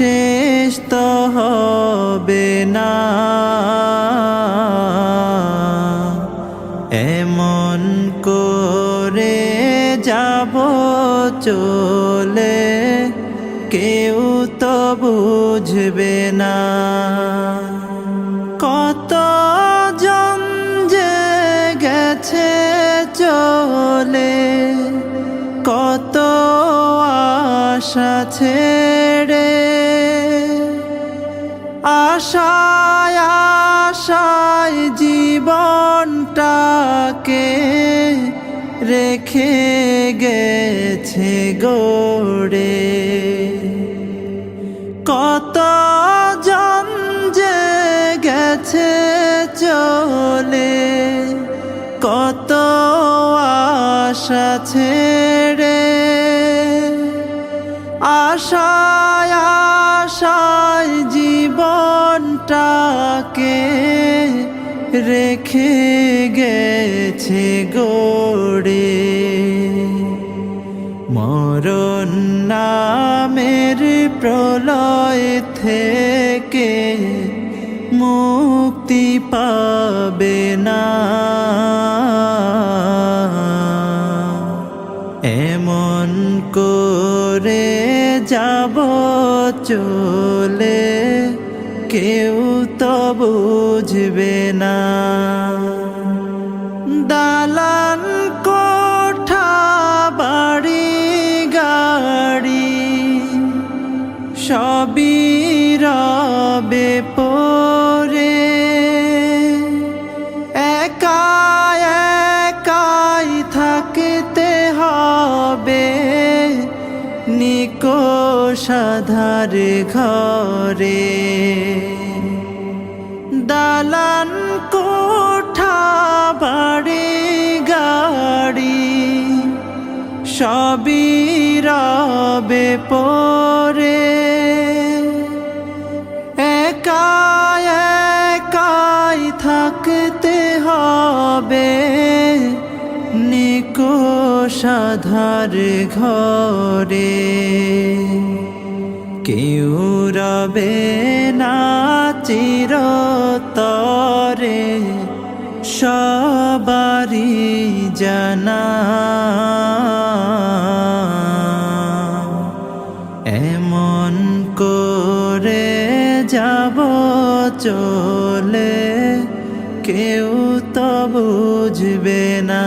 শেষ তো হবে না। এমন করে যাব চলে, কেউ তো বুঝবে না। কত জন যে গেছে চলে, কত আশা ছেড়ে, আশায় আশায় জীবনটাকে রেখে গেছে গোড়ে। কত জন যে গেছে চলে, কত আশা ছেড়ে আশায় আশায় জীবনটাকে রেখে গেছে গড়ে। মরণ নামের প্রলয় থেকে মুক্তি পাবে করে যাব চলে কেউ তো বুঝবে না। দালান নিকো সাধার ঘরে। দালান কোঠা বাড়ি গাড়ি সবই রবে পরে। একা একাই থাকতে হবে। সাধার ঘরে, কেউ রবে না চিরতরে, সবারই জানা। এমন করে যাব চলে, কেউ তো বুঝবে না।